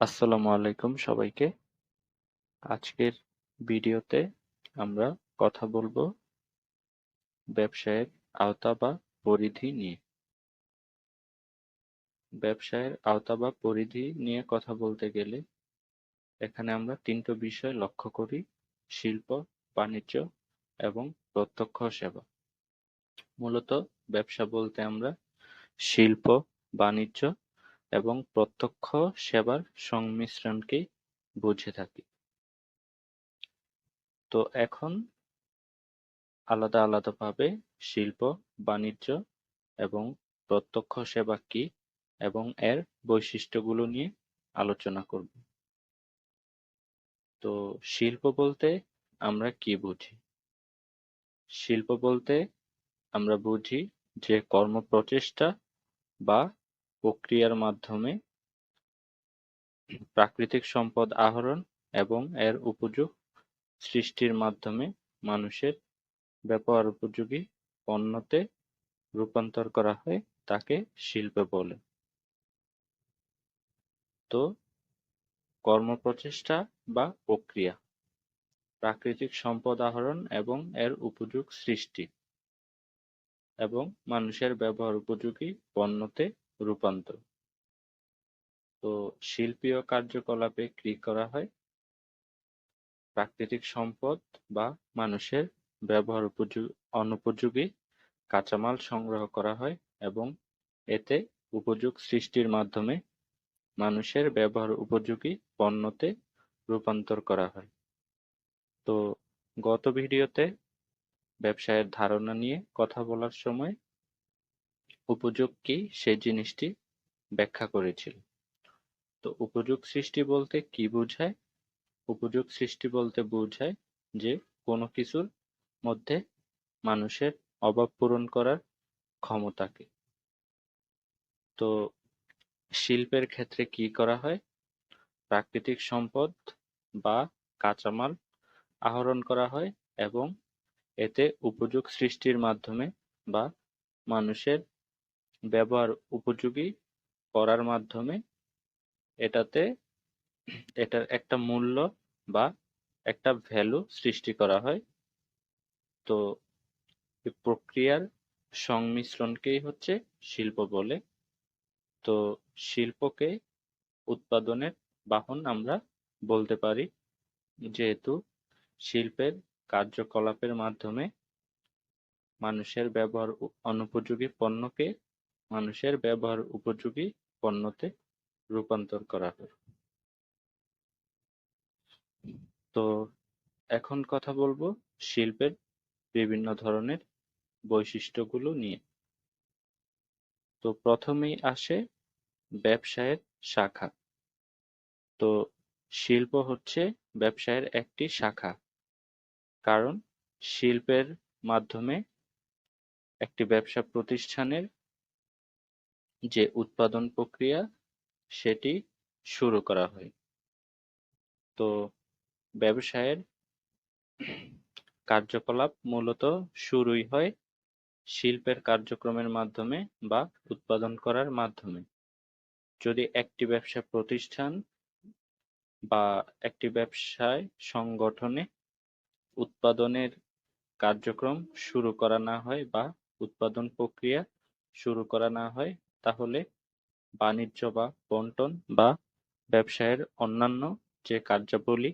আসসালামু আলাইকুম সবাইকে। আজকের ভিডিওতে আমরা কথা বলব ব্যবসায়ের আওতা বা পরিধি নিয়ে। ব্যবসায়ের আওতা বা পরিধি নিয়ে কথা বলতে গেলে এখানে আমরা তিনটো বিষয় লক্ষ্য করি, শিল্প, বাণিজ্য এবং প্রত্যক্ষ সেবা। মূলত ব্যবসা বলতে আমরা শিল্প, বাণিজ্য এবং প্রত্যক্ষ সেবার সংমিশ্রণকেই বুঝে থাকি। তো এখন আলাদা আলাদাভাবে শিল্প, বাণিজ্য এবং প্রত্যক্ষ সেবা কি এবং এর বৈশিষ্ট্যগুলো নিয়ে আলোচনা করব। তো শিল্প বলতে আমরা কি বুঝি? শিল্প বলতে আমরা বুঝি যে কর্মপ্রচেষ্টা বা প্রক্রিয়ার মাধ্যমে প্রাকৃতিক সম্পদ আহরণ এবং এর উপযোগ সৃষ্টির মাধ্যমে মানুষের ব্যবহার উপযোগী পণ্যতে রূপান্তর করা হয় তাকে শিল্প বলে। তো কর্মপ্রচেষ্টা বা প্রক্রিয়া, প্রাকৃতিক সম্পদ আহরণ এবং এর উপযোগ সৃষ্টি এবং মানুষের ব্যবহার উপযোগী পণ্যতে রূপান্তর। তো শিল্পীয় কার্যকলাপে কি করা হয়? প্রাকৃতিক সম্পদ বা মানুষের ব্যবহার অনুপযোগী কাঁচামাল সংগ্রহ করা হয় এবং এতে উপযোগ সৃষ্টির মাধ্যমে মানুষের ব্যবহার উপযোগী পণ্যতে রূপান্তর করা হয়। তো গত ভিডিওতে ব্যবসায়ের ধারণা নিয়ে কথা বলার সময় উপযোগ কি সেই জিনিসটি ব্যাখ্যা করেছিল। তো উপযোগ সৃষ্টি বলতে কি বোঝায়? উপযোগ সৃষ্টি বলতে বোঝায় যে কোনো কিছুর মধ্যে মানুষের অভাব পূরণ করার ক্ষমতাকে। তো শিল্পের ক্ষেত্রে কি করা হয়? প্রাকৃতিক সম্পদ বা কাঁচামাল আহরণ করা হয় এবং এতে উপযোগ সৃষ্টির মাধ্যমে বা মানুষের ব্যবহার উপযোগী করার মাধ্যমে এটাতে এটার একটা মূল্য বা একটা ভ্যালু সৃষ্টি করা হয়। তো প্রক্রিয়ার সংমিশ্রণকেই হচ্ছে শিল্প বলে। তো শিল্পকে উৎপাদনের বাহন আমরা বলতে পারি। যেহেতু শিল্পের কার্যকলাপের মাধ্যমে মানুষের ব্যবহার অনুপযোগী পণ্যকে মানুষের ব্যবহার উপযোগী পণ্যতে রূপান্তর করা হয় তো এখন কথা বলব শিল্পের বিভিন্ন ধরনের বৈশিষ্ট্যগুলো নিয়ে। তো প্রথমেই আসে ব্যবসায়ের শাখা। তো শিল্প হচ্ছে ব্যবসায়ের একটি শাখা। কারণ শিল্পের মাধ্যমে একটি ব্যবসা প্রতিষ্ঠানের যে উৎপাদন প্রক্রিয়া, সেটি শুরু করা হয়। তো ব্যবসায়ের কার্যকলাপ মূলত শুরুই হয় শিল্পের কার্যক্রমের মাধ্যমে বা উৎপাদন করার মাধ্যমে। যদি একটি ব্যবসা প্রতিষ্ঠান বা একটি ব্যবসায় সংগঠনে উৎপাদনের কার্যক্রম শুরু করা না হয় বা উৎপাদন প্রক্রিয়া শুরু করা না হয় তাহলে বাণিজ্য বা বন্টন বা ব্যবসায়ের অন্যান্য যে কার্যাবলী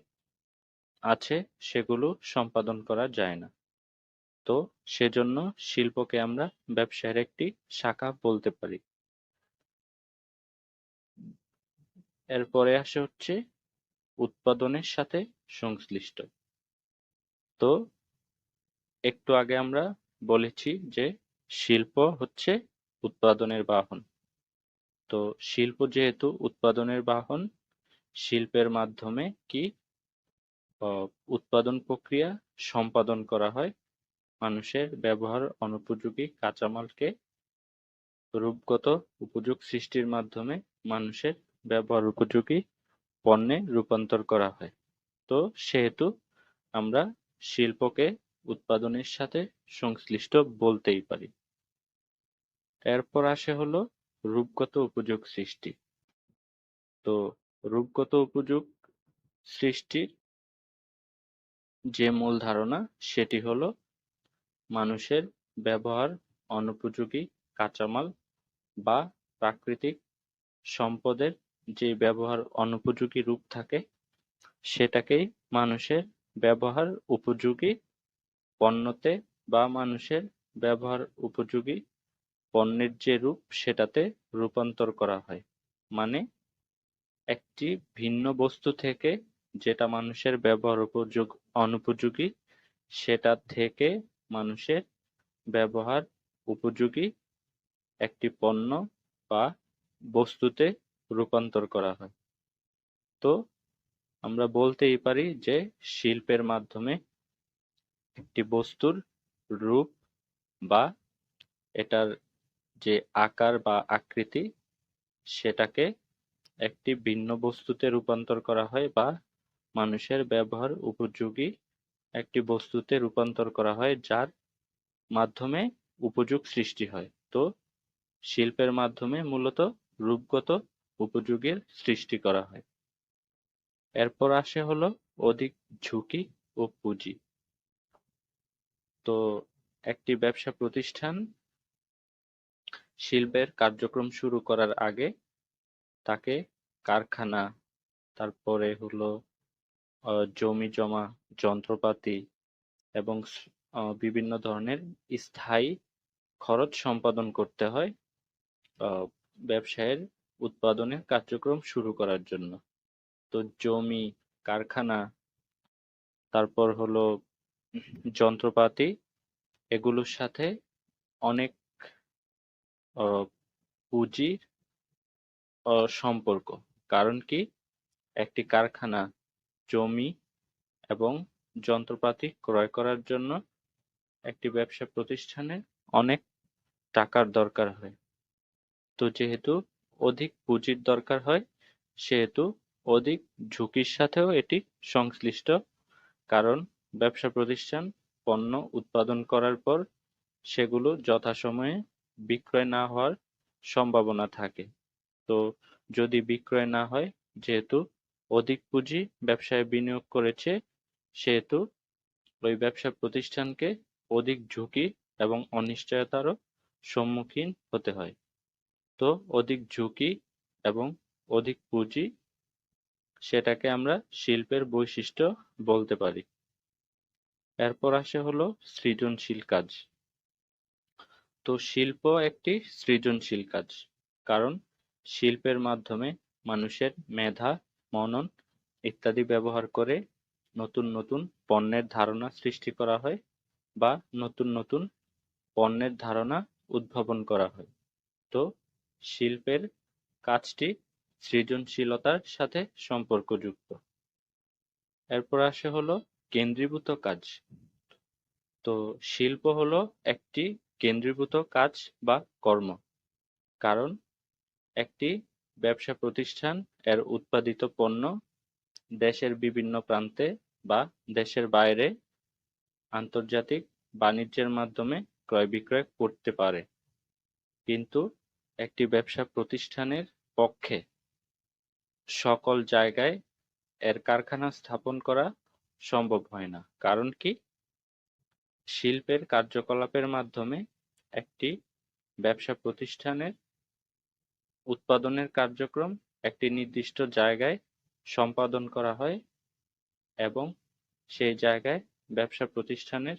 আছে সেগুলো সম্পাদন করা যায় না। তো সেজন্য শিল্পকে আমরা ব্যবসায়ের একটি শাখা বলতে পারি। এরপরে আসে হচ্ছে উৎপাদনের সাথে সংশ্লিষ্ট। তো একটু আগে আমরা বলেছি যে শিল্প হচ্ছে উৎপাদনের বাহন। তো শিল্প যেহেতু উৎপাদনের বাহন, শিল্পের মাধ্যমে কি উৎপাদন প্রক্রিয়া সম্পাদন করা হয়, মানুষের ব্যবহার অনুপযোগী কাঁচামালকে রূপগত উপযোগ সৃষ্টির মাধ্যমে মানুষের ব্যবহার উপযোগী পণ্যে রূপান্তর করা হয়। তো সেহেতু আমরা শিল্পকে উৎপাদনের সাথে সংশ্লিষ্ট বলতেই পারি। এরপর আসে হলো রূপগত উপযোগ সৃষ্টি। তো রূপগত উপযোগ সৃষ্টির যে মূল ধারণা, সেটি হলো মানুষের ব্যবহার অনুপযোগী কাঁচামাল বা প্রাকৃতিক সম্পদের যে ব্যবহার অনুপযোগী রূপ থাকে, সেটাকেই মানুষের ব্যবহার উপযোগী পণ্যতে বা মানুষের ব্যবহার উপযোগী পণ্যের যে রূপ সেটাতে রূপান্তর করা হয়। মানে একটি ভিন্ন বস্তু থেকে যেটা মানুষের ব্যবহার উপযোগ, অনুপযোগী, সেটা থেকে মানুষের ব্যবহার উপযোগী একটি পণ্য বা বস্তুতে রূপান্তর করা হয়। তো আমরা বলতেই পারি যে শিল্পের মাধ্যমে একটি বস্তুর রূপ বা এটার যে আকার বা আকৃতি সেটাকে একটি ভিন্ন বস্তুতে রূপান্তর করা হয় বা মানুষের ব্যবহার উপযোগী একটি বস্তুতে রূপান্তর করা হয়, যার মাধ্যমে উপযোগ সৃষ্টি হয়। তো শিল্পের মাধ্যমে মূলত রূপগত উপযোগের সৃষ্টি করা হয়। এরপর আসে হলো অধিক ঝুঁকি ও পুঁজি। তো একটি ব্যবসা প্রতিষ্ঠান শিল্পের কার্যক্রম শুরু করার আগে তাকে কারখানা, তারপরে হলো জমি জমা, যন্ত্রপাতি এবং বিভিন্ন ধরনের স্থায়ী খরচ সম্পাদন করতে হয় ব্যবসায়ের উৎপাদনের কার্যক্রম শুরু করার জন্য। তো জমি, কারখানা, তারপর হলো, যন্ত্রপাতি, এগুলোর সাথে অনেক পুঁজির সম্পর্ক। কারণ কি? একটি কারখানা, জমি এবং যন্ত্রপাতি ক্রয় করার জন্য একটি ব্যবসা প্রতিষ্ঠানে অনেক টাকার দরকার হয়। তো যেহেতু অধিক পুঁজির দরকার হয়, সেহেতু অধিক ঝুঁকির সাথেও এটি সংশ্লিষ্ট। কারণ ব্যবসা প্রতিষ্ঠান পণ্য উৎপাদন করার পর সেগুলো যথাসময়ে বিক্রয় না হওয়ার সম্ভাবনা থাকে। তো যদি বিক্রয় না হয়, যেহেতু অধিক পুঁজি ব্যবসায় বিনিয়োগ করেছে, সেহেতু ওই ব্যবসা প্রতিষ্ঠানকে অধিক ঝুঁকি এবং অনিশ্চয়তারও সম্মুখীন হতে হয়। তো অধিক ঝুঁকি এবং অধিক পুঁজি সেটাকে আমরা শিল্পের বৈশিষ্ট্য বলতে পারি। এরপর আসে হলো সৃজনশীল কাজ। তো শিল্প একটি সৃজনশীল কাজ। কারণ শিল্পের মাধ্যমে মানুষের মেধা, মনন ইত্যাদি ব্যবহার করে নতুন নতুন পণ্যের ধারণা সৃষ্টি করা হয় বা নতুন নতুন পণ্যের ধারণা উদ্ভাবন করা হয়। তো শিল্পের কাজটি সৃজনশীলতার সাথে সম্পর্কযুক্ত। এরপর আসে হলো কেন্দ্রীভূত কাজ। তো শিল্প হলো একটি কেন্দ্রীভূত কাজ বা কর্ম। কারণ, একটি ব্যবসা প্রতিষ্ঠান এর উৎপাদিত পণ্য দেশের বিভিন্ন প্রান্তে বা দেশের বাইরে আন্তর্জাতিক বাণিজ্যের মাধ্যমে ক্রয় বিক্রয় করতে পারে। কিন্তু একটি ব্যবসা প্রতিষ্ঠানের পক্ষে সকল জায়গায় এর কারখানা স্থাপন করা সম্ভব হয় না। কারণ কি? শিল্পের কার্যকলাপের মাধ্যমে একটি ব্যবসা প্রতিষ্ঠানের উৎপাদনের কার্যক্রম একটি নির্দিষ্ট জায়গায় সম্পাদন করা হয় এবং সেই জায়গায় ব্যবসা প্রতিষ্ঠানের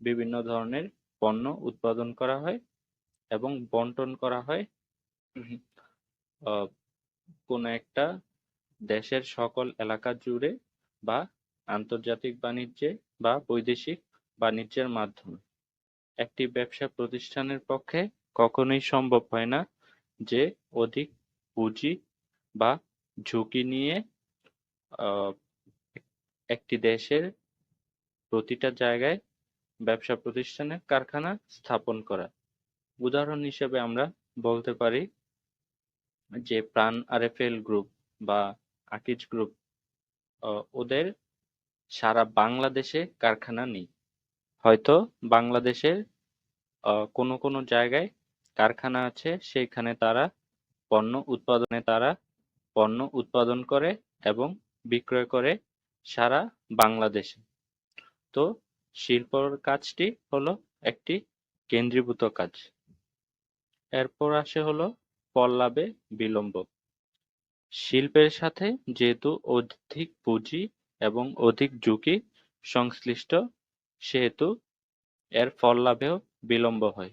বিভিন্ন ধরনের পণ্য উৎপাদন করা হয় এবং বন্টন করা হয়। কোনো একটা দেশের সকল এলাকা জুড়ে বা আন্তর্জাতিক বাণিজ্যে বা বৈদেশিক বাণিজ্যের মাধ্যমে। একটি ব্যবসা প্রতিষ্ঠানের পক্ষে কখনোই সম্ভব হয় না যে অধিক পুঁজি বা ঝুঁকি নিয়ে একটি দেশের প্রতিটা জায়গায় ব্যবসা প্রতিষ্ঠানের কারখানা স্থাপন করা। উদাহরণ হিসেবে আমরা বলতে পারি যে প্রাণ আরএফএল গ্রুপ বা আকিজ গ্রুপ ওদের সারা বাংলাদেশে কারখানা নেই। হয়তো বাংলাদেশের কোনো কোনো জায়গায় কারখানা আছে, সেইখানে তারা পণ্য উৎপাদনে তারা পণ্য উৎপাদন করে এবং বিক্রয় করে সারা বাংলাদেশে। তো শিল্পর কাজটি হলো একটি কেন্দ্রীভূত কাজ। এরপর আসে হলো পল্লাবে বিলম্ব। শিল্পের সাথে যেহেতু অধিক পুঁজি এবং অধিক ঝুঁকি সংশ্লিষ্ট সেহেতু এর ফল লাভেও বিলম্ব হয়।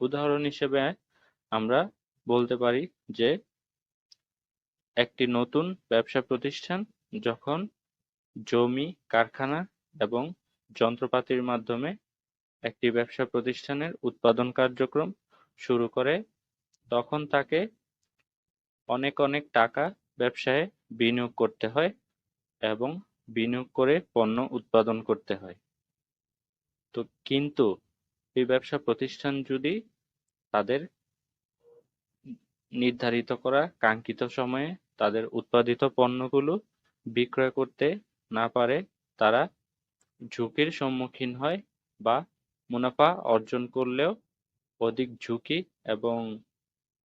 উদাহরণ হিসেবে আমরা বলতে পারি যে, একটি নতুন ব্যবসা প্রতিষ্ঠান যখন জমি, কারখানা এবং যন্ত্রপাতির মাধ্যমে একটি ব্যবসা প্রতিষ্ঠানের উৎপাদন কার্যক্রম শুরু করে, তখন তাকে অনেক অনেক টাকা ব্যবসায় বিনিয়োগ করতে হয় এবং বিনিয়োগ করে পণ্য উৎপাদন করতে হয়। তো কিন্তু এই ব্যবসা প্রতিষ্ঠান যদি তাদের নির্ধারিত করা কাঙ্ক্ষিত সময়ে তাদের উৎপাদিত পণ্যগুলো বিক্রয় করতে না পারে, তারা ঝুঁকির সম্মুখীন হয় বা মুনাফা অর্জন করলেও অধিক ঝুঁকি এবং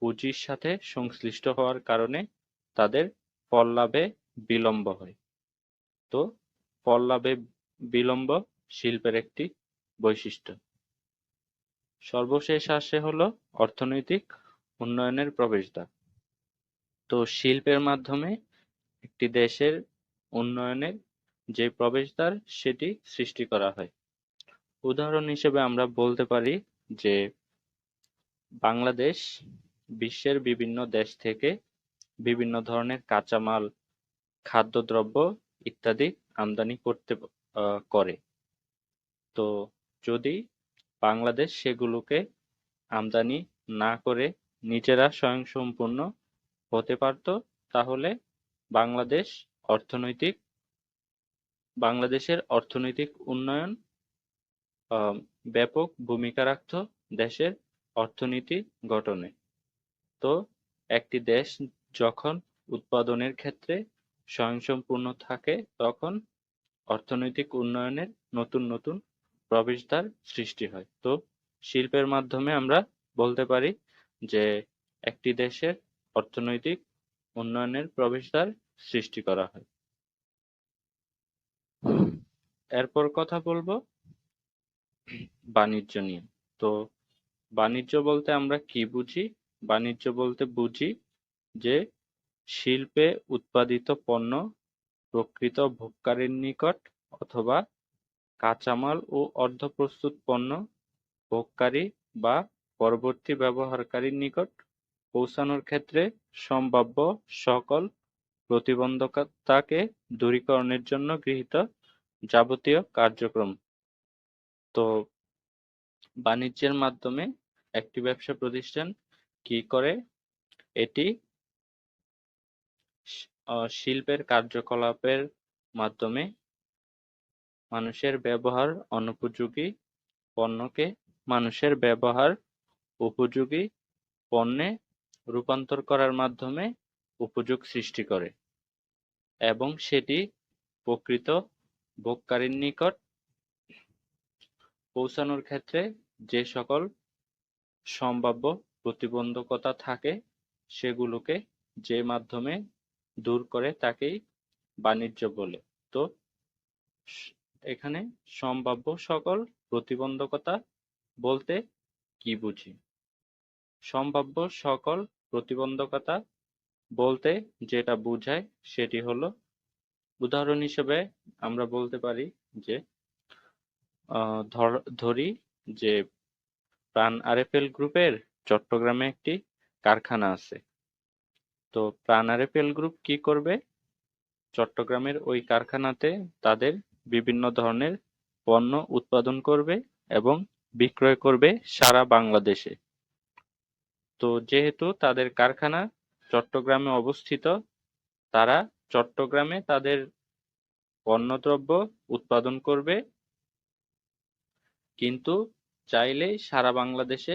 পুঁজির সাথে সংশ্লিষ্ট হওয়ার কারণে তাদের ফল লাভে বিলম্ব হয়। তো ফল লাভে বিলম্ব শিল্পের একটি বৈশিষ্ট্য। সর্বশেষ আসে হলো অর্থনৈতিক উন্নয়নের প্রবেশদ্বার। তো শিল্পের মাধ্যমে একটি দেশের উন্নয়নের যে প্রবেশদ্বার, সেটি সৃষ্টি করা হয়। উদাহরণ হিসেবে আমরা বলতে পারি যে বাংলাদেশ বিশ্বের বিভিন্ন দেশ থেকে বিভিন্ন ধরনের কাঁচামাল, খাদ্যদ্রব্য ইত্যাদি আমদানি করতে করে। তো যদি বাংলাদেশ সেগুলোকে আমদানি না করে নিজেরা স্বয়ংসম্পূর্ণ হতে পারত, তাহলে বাংলাদেশ অর্থনৈতিক, বাংলাদেশের অর্থনৈতিক উন্নয়ন ব্যাপক ভূমিকা রাখত দেশের অর্থনীতি গঠনে। তো একটি দেশ যখন উৎপাদনের ক্ষেত্রে স্বয়ংসম্পূর্ণ থাকে, তখন অর্থনৈতিক উন্নয়নের নতুন নতুন প্রবেশদ্বার সৃষ্টি হয়। তো শিল্পের মাধ্যমে আমরা বলতে পারি যে একটি দেশের অর্থনৈতিক উন্নয়নের প্রবেশদ্বার সৃষ্টি করা হয়। এরপর কথা বলব বাণিজ্য নিয়ে। তো বাণিজ্য বলতে আমরা কি বুঝি? বাণিজ্য বলতে বুঝি যে শিল্পে উৎপাদিত পণ্য প্রকৃত ভোক্তার নিকট অথবা কাঁচামাল ও অর্ধপ্রস্তুত পণ্য ভোগকারী বা পরবর্তী ব্যবহারকারীর নিকট পৌঁছানোর ক্ষেত্রে সম্ভাব্য সকল প্রতিবন্ধকতাকে দূরীকরণের জন্য গৃহীত যাবতীয় কার্যক্রম। তো, বাণিজ্যের মাধ্যমে একটি ব্যবসা প্রতিষ্ঠান কি করে? এটি শিল্পের কার্যকলাপের মাধ্যমে মানুষের ব্যবহার অনুপযোগী পণ্যকে মানুষের ব্যবহার উপযোগী পণ্যে রূপান্তর করার মাধ্যমে উপযোগ সৃষ্টি করে এবং সেটি প্রকৃত ভোগকারীর নিকট পৌঁছানোর ক্ষেত্রে যে সকল সম্ভাব্য প্রতিবন্ধকতা থাকে সেগুলোকে যে মাধ্যমে দূর করে তাকেই বাণিজ্য বলে। তো এখানে সম্ভাব্য সকল প্রতিবন্ধকতা বলতে কি বুঝি? সম্ভাব্য সকল প্রতিবন্ধকতা বলতে যেটা বোঝায় সেটি হলো, উদাহরণ হিসেবে আমরা বলতে পারি যে ধরি যে প্রাণ আরএফএল গ্রুপের চট্টগ্রামে একটি কারখানা আছে। তো প্রাণ আরএফএল গ্রুপ কি করবে? চট্টগ্রামের ওই কারখানাতে তাদের বিভিন্ন ধরনের পণ্য উৎপাদন করবে এবং বিক্রয় করবে সারা বাংলাদেশে। তো যেহেতু তাদের কারখানা চট্টগ্রামে অবস্থিত, তারা চট্টগ্রামে তাদের পণ্যদ্রব্য উৎপাদন করবে, কিন্তু চাইলেই সারা বাংলাদেশে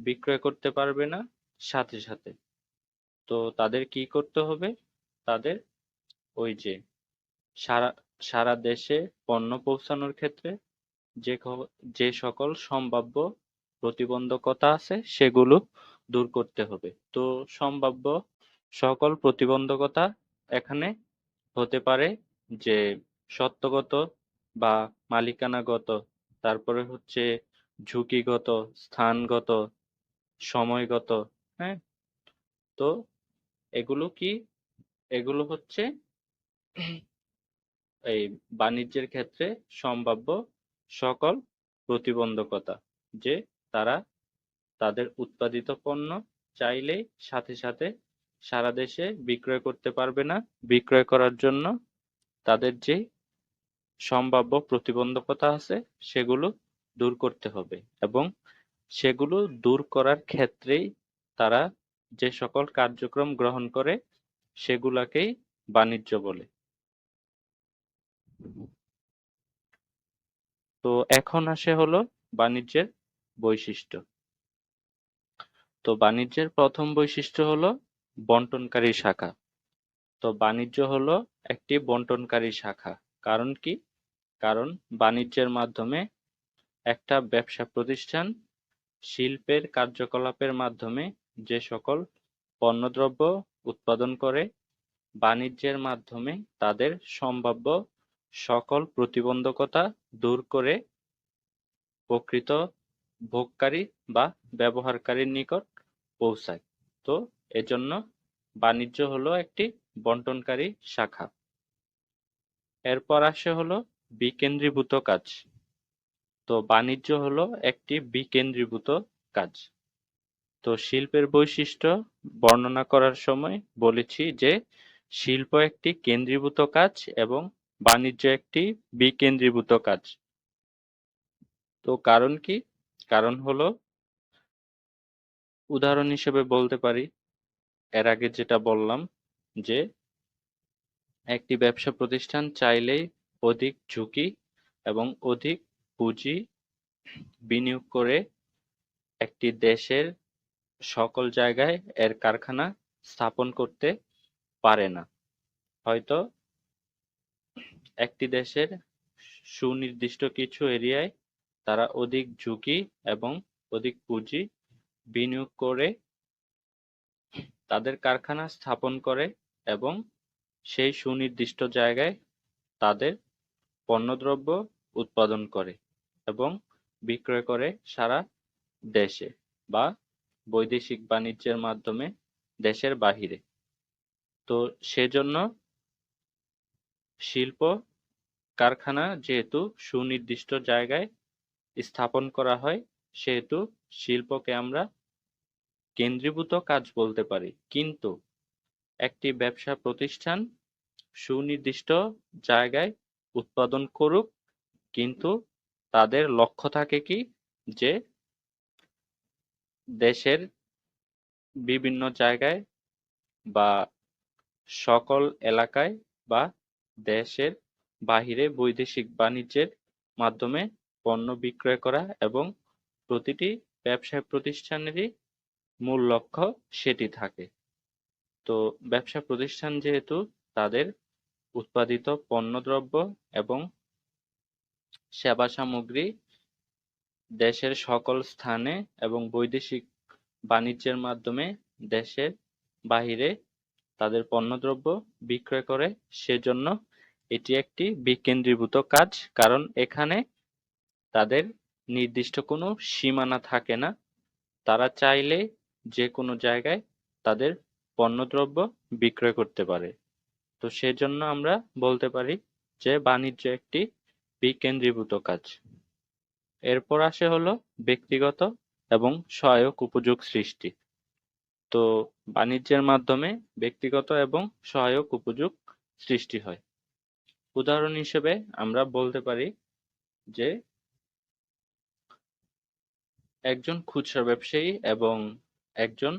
বিক্রয় করতে পারবে না সাথে সাথে। তো তাদের কি করতে হবে? তাদের ওই যে সারা সারা দেশে পণ্য পৌঁছানোর ক্ষেত্রে যে যে সকল সম্ভাব্য প্রতিবন্ধকতা আছে সেগুলো দূর করতে হবে। তো সম্ভাব্য সকল প্রতিবন্ধকতা এখানে হতে পারে যে সত্যগত বা মালিকানাগত, তারপরে হচ্ছে ঝুঁকিগত, স্থানগত, সময়গত হ্যাঁ? তো এগুলো কি? এগুলো হচ্ছে এই বাণিজ্যের ক্ষেত্রে সম্ভাব্য সকল প্রতিবন্ধকতা যে তারা তাদের উৎপাদিত পণ্য চাইলেই সাথে সাথে সারা দেশে বিক্রয় করতে পারবে না। বিক্রয় করার জন্য তাদের যে সম্ভাব্য প্রতিবন্ধকতা আছে সেগুলো দূর করতে হবে এবং সেগুলো দূর করার ক্ষেত্রেই তারা যে সকল কার্যক্রম গ্রহণ করে সেগুলাকেই বাণিজ্য বলে। তো এখন আসে হলো বাণিজ্যের বৈশিষ্ট্য। তো বাণিজ্যের প্রথম বৈশিষ্ট্য হলো বন্টনকারী শাখা। তো বাণিজ্য হলো একটি বন্টনকারী শাখা। কারণ কি? কারণ বাণিজ্যের মাধ্যমে একটা ব্যবসা প্রতিষ্ঠান শিল্পের কার্যকলাপের মাধ্যমে যে সকল পণ্যদ্রব্য উৎপাদন করে, বাণিজ্যের মাধ্যমে তাদের সম্ভাব্য সকল প্রতিবন্ধকতা দূর করে প্রকৃত ভোগকারী বা ব্যবহারকারীর নিকট পৌঁছায়। তো এজন্য বাণিজ্য হলো একটি বন্টনকারী শাখা। এরপর আসে হলো বিকেন্দ্রীভূত কাজ। তো বাণিজ্য হলো একটি বিকেন্দ্রীভূত কাজ। তো শিল্পের বৈশিষ্ট্য বর্ণনা করার সময় বলেছি যে, শিল্প একটি কেন্দ্রীভূত কাজ এবং বাণিজ্য একটি বিকেন্দ্রীভূত কাজ। তো কারণ কি? কারণ হলো, উদাহরণ হিসেবে বলতে পারি, এর আগে যেটা বললাম যে, একটি ব্যবসা প্রতিষ্ঠান চাইলেই অধিক ঝুঁকি এবং অধিক পুঁজি বিনিয়োগ করে একটি দেশের সকল জায়গায় এর কারখানা স্থাপন করতে পারে না। হয়তো একটি দেশের সুনির্দিষ্ট কিছু এরিয়ায় তারা অধিক ঝুঁকি এবং অধিক পুঁজি বিনিয়োগ করে তাদের কারখানা স্থাপন করে এবং সেই সুনির্দিষ্ট জায়গায় তাদের পণ্যদ্রব্য উৎপাদন করে এবং বিক্রয় করে সারা দেশে বা বৈদেশিক বাণিজ্যের মাধ্যমে দেশের বাহিরে। তো সেজন্য শিল্প কারখানা যেহেতু সুনির্দিষ্ট জায়গায় স্থাপন করা হয়, সেহেতু শিল্পকে আমরা কেন্দ্রীভূত কাজ বলতে পারি। কিন্তু একটি ব্যবসা প্রতিষ্ঠান সুনির্দিষ্ট জায়গায় উৎপাদন করুক, কিন্তু তাদের লক্ষ্য থাকে কি যে দেশের বিভিন্ন জায়গায় বা সকল এলাকায় বা দেশের বাহিরে বৈদেশিক বাণিজ্যের মাধ্যমে পণ্য বিক্রয় করা এবং প্রতিটি ব্যবসায় প্রতিষ্ঠানেরই মূল লক্ষ্য সেটি থাকে। তো ব্যবসা প্রতিষ্ঠান যেহেতু তাদের উৎপাদিত পণ্যদ্রব্য এবং সেবা সামগ্রী দেশের সকল স্থানে এবং বৈদেশিক বাণিজ্যের মাধ্যমে দেশের বাহিরে তাদের পণ্যদ্রব্য বিক্রয় করে সেজন্য এটি একটি বিকেন্দ্রীভূত কাজ, কারণ এখানে তাদের নির্দিষ্ট কোনো সীমানা থাকে না। তারা চাইলে যে কোনো জায়গায় তাদের পণ্যদ্রব্য বিক্রয় করতে পারে। তো সেজন্য আমরা বলতে পারি যে বাণিজ্য একটি বিকেন্দ্রীভূত কাজ। এরপর আসে হলো ব্যক্তিগত এবং সহায়ক উপযোগ সৃষ্টি। তো বাণিজ্যের মাধ্যমে ব্যক্তিগত এবং সহায়ক উপযোগ সৃষ্টি হয়। উদাহরণ হিসেবে আমরা বলতে পারি যে একজন খুচরা ব্যবসায়ী এবং একজন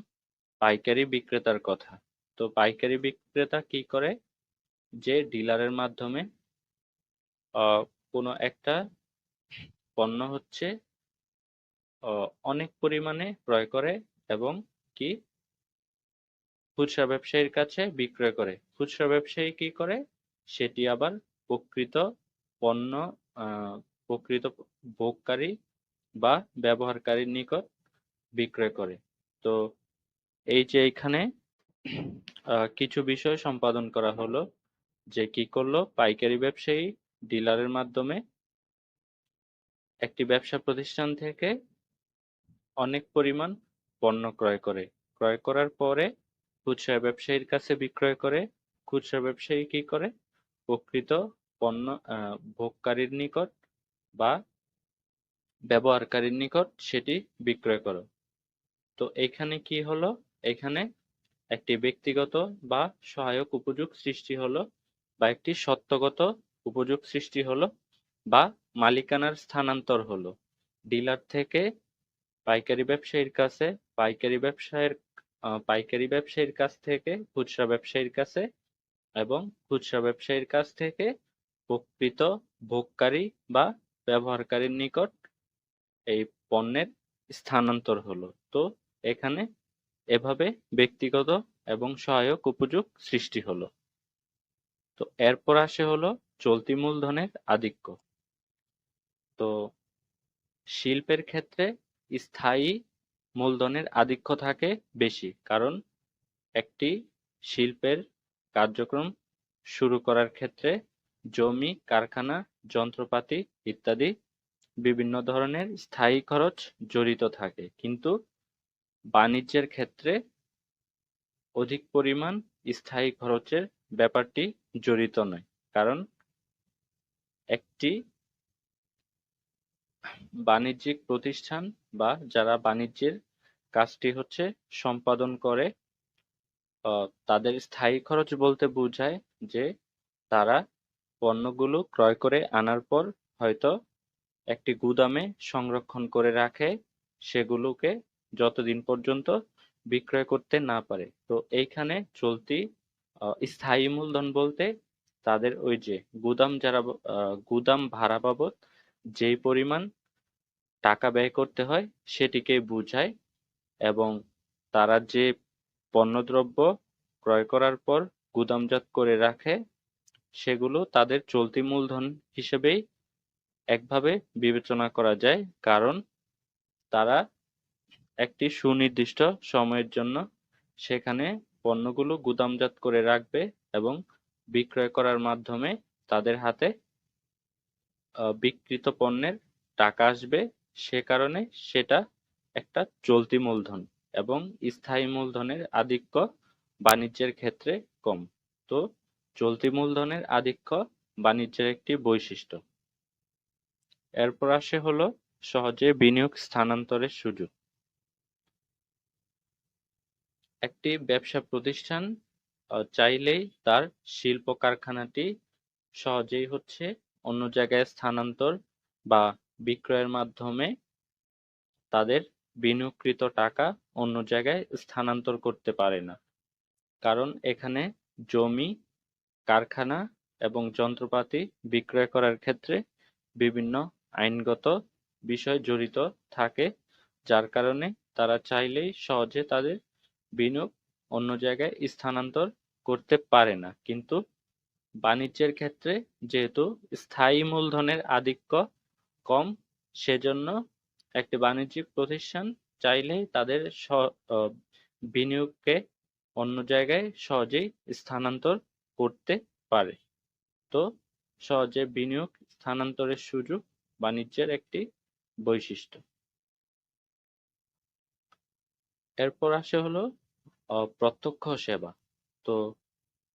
পাইকারি বিক্রেতার কথা। তো পাইকারি বিক্রেতা কি করে? যে ডিলারের মাধ্যমে কোনো একটা পণ্য হচ্ছে অনেক পরিমাণে ক্রয় করে এবং কি খুচরা ব্যবসায়ীর কাছে বিক্রয় করে। খুচরা ব্যবসায়ী কি করে? সেটি আবার প্রকৃত পণ্য প্রকৃত ভোগকারী বা ব্যবহারকারীর নিকট বিক্রয় করে। তো এই যে এখানে কিছু বিষয় সম্পাদন করা হলো যে কি করল? পাইকারি ব্যবসায়ী, ডিলারের মাধ্যমে একটি ব্যবসা প্রতিষ্ঠান থেকে অনেক পরিমাণ পণ্য ক্রয় করে। ক্রয় করার পরে খুচরা ব্যবসায়ীর কাছে বিক্রয় করে, খুচরা ব্যবসায়ী কি করে? প্রকৃত পণ্য ভোগকারীর নিকট বা ব্যবহারকারীর নিকট সেটি বিক্রয় করো। তো এখানে কি হলো? এখানে একটি ব্যক্তিগত বা সহায়ক উপযোগ সৃষ্টি হলো বা একটি সত্যগত উপযোগ সৃষ্টি হলো বা মালিকানার স্থানান্তর হলো। ডিলার থেকে পাইকারি ব্যবসায়ীর কাছে, পাইকারি ব্যবসায়ের পাইকারি ব্যবসায়ীর কাছ থেকে, খুচরা ব্যবসায়ীর কাছে এবং খুচরা ব্যবসায়ীর কাছ থেকে প্রকৃত ভোগকারী বা ব্যবহারকারীর নিকট এই পণ্যের স্থানান্তর হলো। তো এখানে এভাবে ব্যক্তিগত এবং সহায়ক উপযোগ সৃষ্টি হলো। তো এরপর আসে হলো চলতি মূলধনের আধিক্য। তো শিল্পের ক্ষেত্রে স্থায়ী মূলধনের আধিক্য থাকে বেশি, কারণ একটি শিল্পের কার্যক্রম শুরু করার ক্ষেত্রে জমি, কারখানা, যন্ত্রপাতি ইত্যাদি বিভিন্ন ধরনের স্থায়ী খরচ জড়িত থাকে। কিন্তু বাণিজ্যের ক্ষেত্রে অধিক পরিমাণ স্থায়ী খরচের ব্যাপারটি জড়িত নয়, কারণ একটি বাণিজ্যিক প্রতিষ্ঠান বা যারা বাণিজ্যের কাজটি হচ্ছে সম্পাদন করে তাদের স্থায়ী খরচ বলতে বোঝায় যে তারা পণ্যগুলো ক্রয় করে আনার পর হয়তো একটি গুদামে সংরক্ষণ করে রাখে, সেগুলোকে যতদিন পর্যন্ত বিক্রয় করতে না পারে। তো এইখানে চলতি স্থায়ী মূলধন বলতে তাদের ওই যে গুদাম যারা গুদাম ভাড়া বাবদ যেই পরিমাণ টাকা ব্যয় করতে হয়, সেটিকে বোঝায় এবং তারা যে পণ্যদ্রব্য ক্রয় করার পর গুদামজাত করে রাখে, সেগুলো তাদের চলতি মূলধন হিসেবেই একভাবে বিবেচনা করা যায়। কারণ তারা একটি সুনির্দিষ্ট সময়ের জন্য সেখানে পণ্যগুলো গুদামজাত করে রাখবে এবং বিক্রয় করার মাধ্যমে তাদের হাতে বিক্রিত পণ্যের টাকা আসবে। সে কারণে সেটা একটা চলতি মূলধন এবং স্থায়ী মূলধনের আধিক্য বাণিজ্যের ক্ষেত্রে কম। তো চলতি মূলধনের আধিক্য বাণিজ্যের একটি বৈশিষ্ট্য। এরপর আসে হলো সহজে বিনিয়োগ স্থানান্তরের সুযোগ। একটি ব্যবসা প্রতিষ্ঠান চাইলেই তার শিল্প কারখানাটি সহজেই হচ্ছে অন্য জায়গায় স্থানান্তর বা বিক্রয়ের মাধ্যমে তাদের বিনিয়োগকৃত টাকা অন্য জায়গায় স্থানান্তর করতে পারে না। কারণ এখানে জমি, কারখানা এবং যন্ত্রপাতি বিক্রয় করার ক্ষেত্রে বিভিন্ন আইনগত বিষয় জড়িত থাকে, যার কারণে তারা চাইলেই সহজে তাদের বিনিয়োগ অন্য জায়গায় স্থানান্তর করতে পারে না। কিন্তু বাণিজ্যের ক্ষেত্রে যেহেতু স্থায়ী মূলধনের আধিক্য কম, সেজন্য একটি বাণিজ্যিক প্রতিষ্ঠান চাইলেই তাদের বিনিয়োগকে অন্য জায়গায় সহজেই স্থানান্তর করতে পারে। তো সহজে বিনিয়োগ স্থানান্তরের সুযোগ বাণিজ্যের একটি বৈশিষ্ট্য। এরপর আসে হলো প্রত্যক্ষ সেবা। তো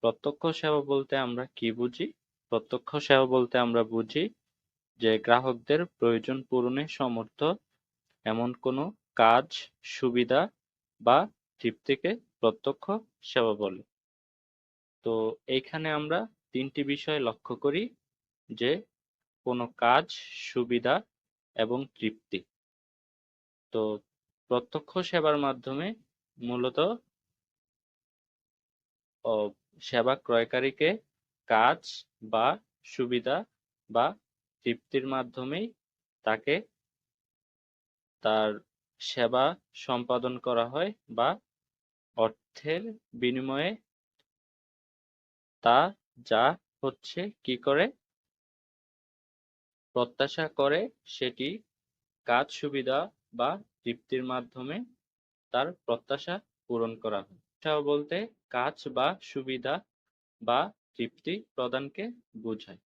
প্রত্যক্ষ সেবা বলতে আমরা কি বুঝি? প্রত্যক্ষ সেবা বলতে আমরা বুঝি যে গ্রাহকদের প্রয়োজন পূরণে সমর্থ এমন কোনো কাজ, সুবিধা বা তৃপ্তিকে প্রত্যক্ষ সেবা বলে। তো এইখানে আমরা তিনটি বিষয় লক্ষ্য করি, যে কোনো কাজ, সুবিধা এবং তৃপ্তি। তো প্রত্যক্ষ সেবার মাধ্যমে মূলত সেবা ক্রয়কারীকে কাজ বা সুবিধা বা তৃপ্তির মাধ্যমেই তাকে তার সেবা সম্পাদন করা হয় বা অর্থের বিনিময়ে তা যা হচ্ছে, কি করে? প্রত্যাশা করে সেটি কাজ, সুবিধা বা তৃপ্তির মাধ্যমে তার প্রত্যাশা পূরণ করা হয়। বলতে কাজ বা সুবিধা বা তৃপ্তি প্রদানকে বোঝায়।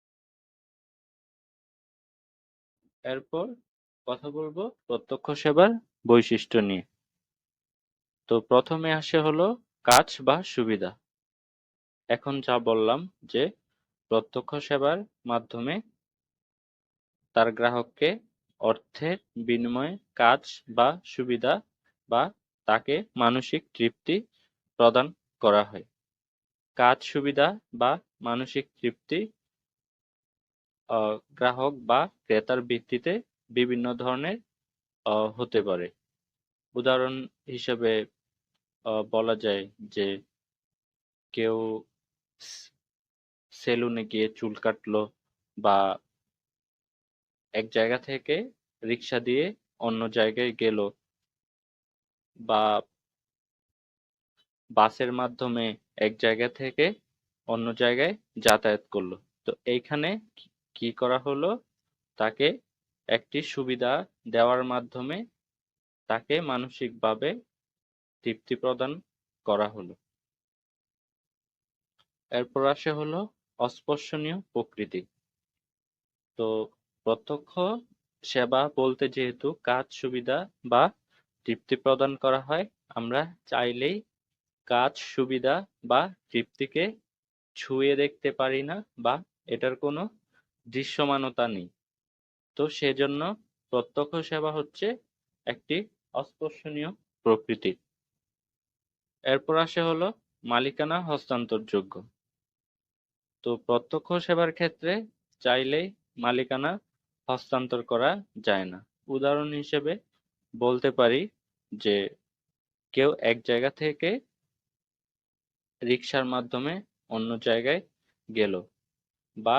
এরপর কথা বলব প্রত্যক্ষ সেবার বৈশিষ্ট্য নিয়ে। তো প্রথমে আসে হলো কাজ বা সুবিধা। এখন যা বললাম যে প্রত্যক্ষ সেবার মাধ্যমে তার গ্রাহককে অর্থের বিনিময়ে কাজ বা সুবিধা বা তাকে মানসিক তৃপ্তি প্রদান করা হয়। কাজ সুবিধা বা মানসিক তৃপ্তি গ্রাহক বা ক্রেতার ভিত্তিতে বিভিন্ন ধরনের হতে পারে। উদাহরণ হিসেবে বলা যায় যে কেউ সেলুনে গিয়ে চুল কাটলো বা এক জায়গা থেকে রিক্সা দিয়ে অন্য জায়গায় গেল বা বাসের মাধ্যমে এক জায়গা থেকে অন্য জায়গায় যাতায়াত করল। তো এইখানে কি- করা হলো? তাকে একটি সুবিধা দেওয়ার মাধ্যমে তাকে মানসিকভাবে তৃপ্তি প্রদান করা হলো। এরপর আসে হলো অস্পর্শনীয় প্রকৃতি। তো প্রত্যক্ষ সেবা বলতে যেহেতু কাজ সুবিধা বা তৃপ্তি প্রদান করা হয়, আমরা চাইলেই কাজ সুবিধা বা তৃপ্তিকে ছুঁয়ে দেখতে পারি না বা এটার কোনো দৃশ্যমানতা নেই। তো সেজন্য প্রত্যক্ষ সেবা হচ্ছে একটি অস্পর্শনীয় প্রকৃতির এরপর আসে হলো মালিকানা হস্তান্তরযোগ্য। তো প্রত্যক্ষ সেবার ক্ষেত্রে চাইলেই মালিকানা হস্তান্তর করা যায় না। উদাহরণ হিসেবে বলতে পারি যে কেউ এক জায়গা থেকে রিক্সার মাধ্যমে অন্য জায়গায় গেল বা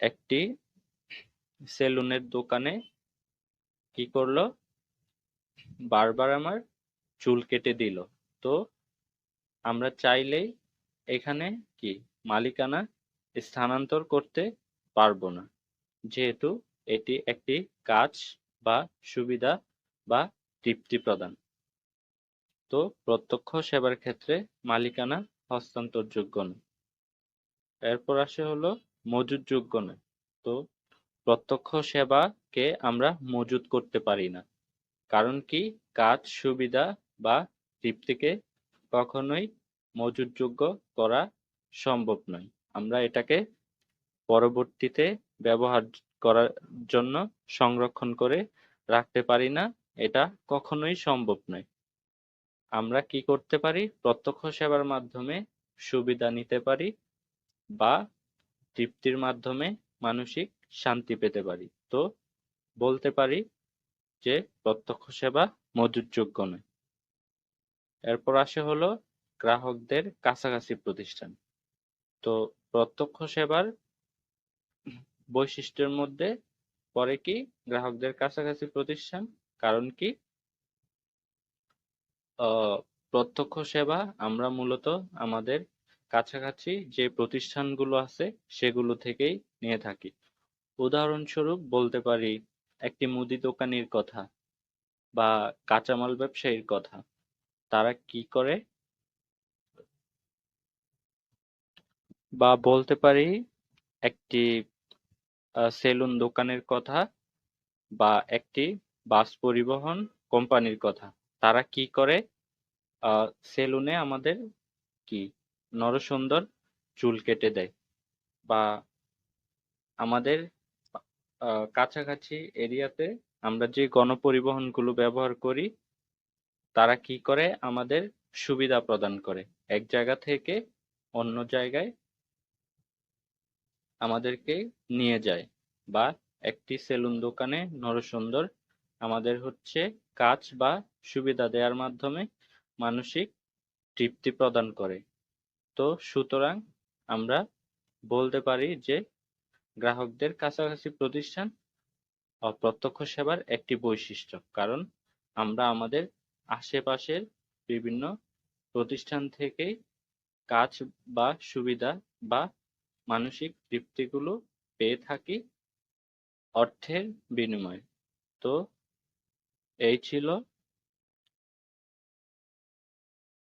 একটি সেলুনের দোকানে কি করল? বারবার আমার চুল কেটে দিল। তো আমরা চাইলেই এখানে কি মালিকানা স্থানান্তর করতে পারব না। যেহেতু এটি একটি কাজ বা সুবিধা বা তৃপ্তি প্রদান। তো প্রত্যক্ষ সেবার ক্ষেত্রে মালিকানা হস্তান্তরযোগ্য নয় এরপর আসে হলো মজুতযোগ্য নয়। তো প্রত্যক্ষ সেবাকে আমরা মজুত করতে পারি না। কারণ কি? কাজ, সুবিধা বা তৃপ্তিকে কখনোই মজুতযোগ্য করা সম্ভব নয়। আমরা এটাকে পরবর্তীতে ব্যবহার করার জন্য সংরক্ষণ করে রাখতে পারি না, এটা কখনোই সম্ভব নয়। আমরা কি করতে পারি? প্রত্যক্ষ সেবার মাধ্যমে সুবিধা নিতে পারি বা তৃপ্তির মাধ্যমে মানসিক শান্তি পেতে পারি। তো বলতে পারি যে প্রত্যক্ষ সেবা মজুতযোগ্য নয়। এরপর আসে হলো গ্রাহকদের কাছাকাছি প্রতিষ্ঠান। তো প্রত্যক্ষ সেবার বৈশিষ্ট্যের মধ্যে পরে কি গ্রাহকদের কাছাকাছি প্রতিষ্ঠান? কারণ কি? প্রত্যক্ষ সেবা আমরা মূলত আমাদের কাছাকাছি যে প্রতিষ্ঠানগুলো আছে, সেগুলো থেকেই নিয়ে থাকি। উদাহরণস্বরূপ বলতে পারি, একটি মুদি দোকানির কথা বা কাঁচামাল ব্যবসায়ীর কথা। তারা কি করে? বা বলতে পারি, একটি সেলুন দোকানের কথা বা একটি বাস পরিবহন কোম্পানির কথা। তারা কি করে? সেলুনে আমাদের কি নরসুন্দর চুল কেটে দেয় বা আমাদের কাছাকাছি এরিয়াতে আমরা যে গণপরিবহনগুলো ব্যবহার করি, তারা কি করে? আমাদের সুবিধা প্রদান করে। এক জায়গা থেকে অন্য জায়গায় আমাদেরকে নিয়ে যায় বা একটি সেলুন দোকানে নরসুন্দর আমাদের হচ্ছে কাজ বা সুবিধা দেওয়ার মাধ্যমে মানসিক তৃপ্তি প্রদান করে। তো সুতরাং আমরা বলতে পারি যে গ্রাহকদের কাছাকাছি প্রতিষ্ঠান অপ্রত্যক্ষ সেবার একটি বৈশিষ্ট্য। কারণ আমরা আমাদের আশেপাশের বিভিন্ন প্রতিষ্ঠান থেকেই কাজ বা সুবিধা বা মানসিক তৃপ্তিগুলো পেয়ে থাকি অর্থের বিনিময়ে। তো এই ছিল